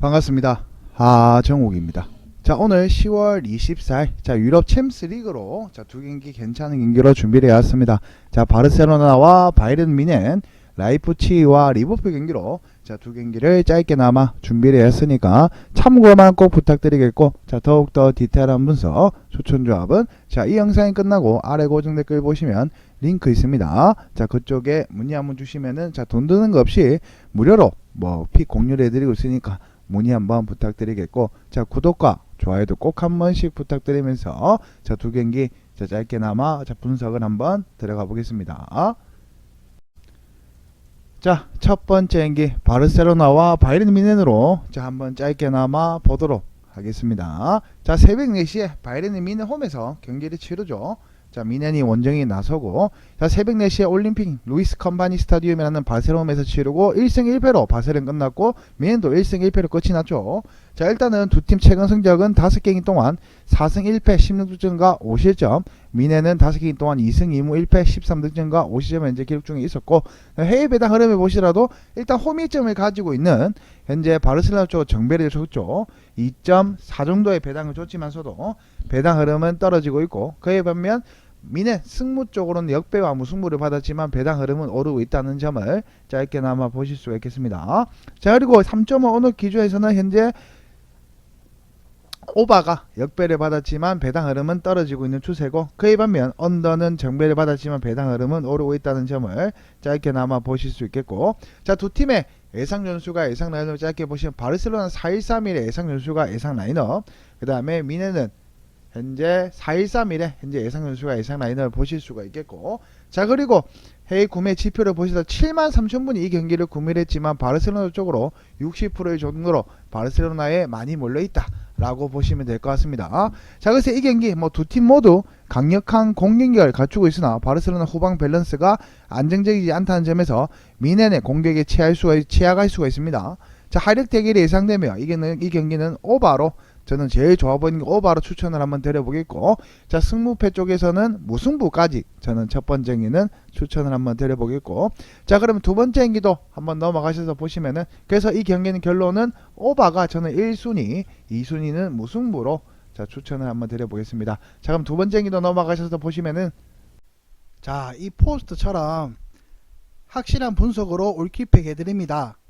반갑습니다. 하정욱입니다. 자, 오늘 10월 24일, 자, 유럽 챔스 리그로, 자, 두 경기 괜찮은 경기로 준비를 해왔습니다. 자, 바르셀로나와 바이른 미넨, 라이프치히와 리버풀 경기로, 자, 두 경기를 짧게나마 준비를 했으니까 참고만 꼭 부탁드리겠고, 자, 더욱더 디테일한 분석, 추천 조합은, 자, 이 영상이 끝나고 아래 고정 댓글 보시면 링크 있습니다. 자, 그쪽에 문의 한번 주시면은, 자, 돈 드는 거 없이 무료로, 뭐, 픽 공유를 해드리고 있으니까, 문의 한번 부탁드리겠고 자 구독과 좋아요도 꼭 한 번씩 부탁드리면서 자 두 경기 자 짧게나마 자 분석을 한번 들어가 보겠습니다. 자 첫 번째 경기 바르셀로나와 바이른 미넨으로 자 한번 짧게나마 보도록 하겠습니다. 자 새벽 4시에 바이른 미넨 홈에서 경기를 치르죠. 자 미넨이 원정이 나서고 자 새벽 4시에 올림픽 루이스 컴바니 스타디움이라는 바르셀로나에서 치르고 1승 1패로 바셀은 끝났고 미넨도 1승 1패로 끝이 났죠. 자 일단은 두 팀 최근 성적은 5경기 동안 4승 1패 16득점과 5실점 미넨은 5경기 동안 2승 2무 1패 13득점과 5실점 현재 기록 중에 있었고 해외 배당 흐름을 보시더라도 일단 홈이점을 가지고 있는 현재 바르셀로나 쪽 정배를 줬죠 2.4 정도의 배당을 줬지만서도 배당 흐름은 떨어지고 있고 그에 반면 미네 승무 쪽으로는 역배와 무승부를 받았지만 배당 흐름은 오르고 있다는 점을 짧게나마 보실 수가 있겠습니다. 자 그리고 3.5 어느 기준에서는 현재 오바가 역배를 받았지만 배당 흐름은 떨어지고 있는 추세고 그에 반면 언더는 정배를 받았지만 배당 흐름은 오르고 있다는 점을 짧게나마 보실 수 있겠고 자 두 팀의 예상 전수가 예상 라인업 짧게 보시면 바르셀로나 4-1-3-1의 예상 전수가 예상 라인업 그 다음에 미네는 현재 4-1-3-1의 현재 예상 전수가 예상 라인업을 보실 수가 있겠고 자 그리고 해외 구매 지표를 보시다 7만 3천 분이 이 경기를 구매를 했지만 바르셀로나 쪽으로 60%의 정도로 바르셀로나에 많이 몰려 있다 라고 보시면 될 것 같습니다. 자 그래서 이 경기 뭐 두 팀 모두 강력한 공격력을 갖추고 있으나 바르셀로나 후방 밸런스가 안정적이지 않다는 점에서 미넨의 공격에 취할 수가 취약할 수가 있습니다. 자 하력 대결이 예상되며 이게는 이 경기는 오바로 저는 제일 좋아 보이는 게 오바로 추천을 한번 드려보겠고. 자 승무패 쪽에서는 무승부까지 저는 첫 번째 경기는 추천을 한번 드려보겠고. 자 그러면 두 번째 경기도 한번 넘어가셔서 보시면은 그래서 이 경기는 결론은 오바가 저는 1순위 2순위는 무승부로 자 추천을 한번 드려보겠습니다. 자 그럼 두 번째 경기도 넘어가셔서 보시면은 자 이 포스트처럼 확실한 분석으로 올킬팩 해드립니다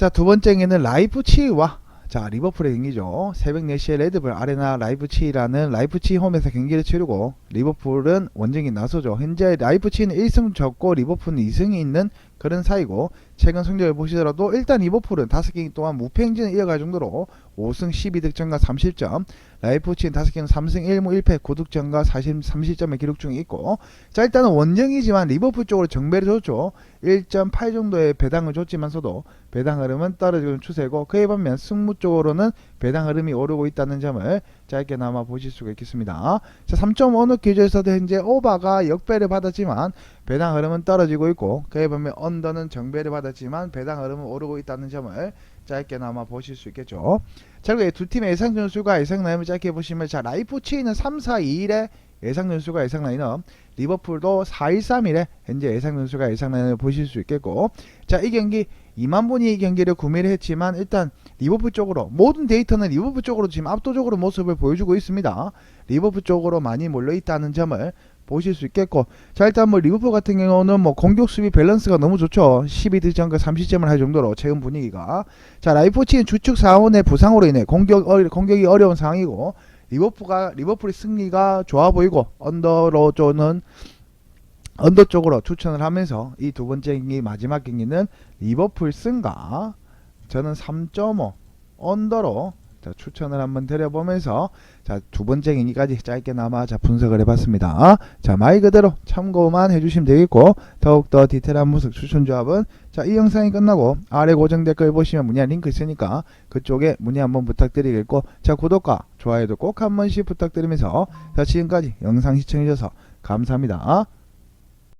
자, 두 번째 경기는 라이프치히와 자, 리버풀의 경기죠. 새벽 4시에 레드불 아레나 라이프치히라는 라이프치히 홈에서 경기를 치르고 리버풀은 원정이 나서죠. 현재 라이프치히는 1승 졌고 리버풀은 2승이 있는 그런 사이고 최근 성적을 보시더라도 일단 리버풀은 5경기 동안 무패 행진을 이어갈 정도로 5승 12득점과 30점 라이프치히는 5경기 3승 1무 1패 9득점과 40, 30점의 기록 중에 있고 자 일단은 원정이지만 리버풀 쪽으로 정배를 줬죠. 1.8 정도의 배당을 줬지만서도 배당 흐름은 떨어지는 추세고 그에 반면 승무 쪽으로는 배당 흐름이 오르고 있다는 점을 짧게나마 보실 수가 있겠습니다 자 3.5 어느 기준에서도 현재 오바가 역배를 받았지만 배당 흐름은 떨어지고 있고 그에 반면 언더는 정배를 받았지만 배당 흐름은 오르고 있다는 점을 짧게나마 보실 수 있겠죠. 자 그리고 두 팀의 예상 점수가 예상 라인을 짧게 보시면 자 라이프치히는 3, 4, 2일에 예상 점수가 예상 라인업 리버풀도 4, 1, 3일에 현재 예상 점수가 예상 라인을 보실 수 있겠고 자 이 경기 2만 분이 이 경기를 구매를 했지만 일단 리버풀 쪽으로 모든 데이터는 리버풀 쪽으로 지금 압도적으로 모습을 보여주고 있습니다. 리버풀 쪽으로 많이 몰려 있다는 점을 보실 수 있겠고 자 일단 뭐 리버풀 같은 경우는 뭐 공격 수비 밸런스가 너무 좋죠 12득점과 30점을 할 정도로 최근 분위기가 자 라이프치는 주축 사원의 부상으로 인해 공격 어, 공격이 어려운 상황이고 리버풀가 리버풀의 승리가 좋아 보이고 언더로 쪼는 언더 쪽으로 추천을 하면서 이 두 번째 경기 마지막 경기는 리버풀 승가 저는 3.5 언더로 자, 추천을 한번 드려보면서 자, 두 번째 경기까지 짧게나마 자, 분석을 해봤습니다. 자, 말 그대로 참고만 해주시면 되겠고 더욱더 디테일한 분석 추천 조합은 자, 이 영상이 끝나고 아래 고정 댓글 보시면 문의한 링크 있으니까 그쪽에 문의 한번 부탁드리겠고 자, 구독과 좋아요도 꼭 한 번씩 부탁드리면서 자, 지금까지 영상 시청해주셔서 감사합니다.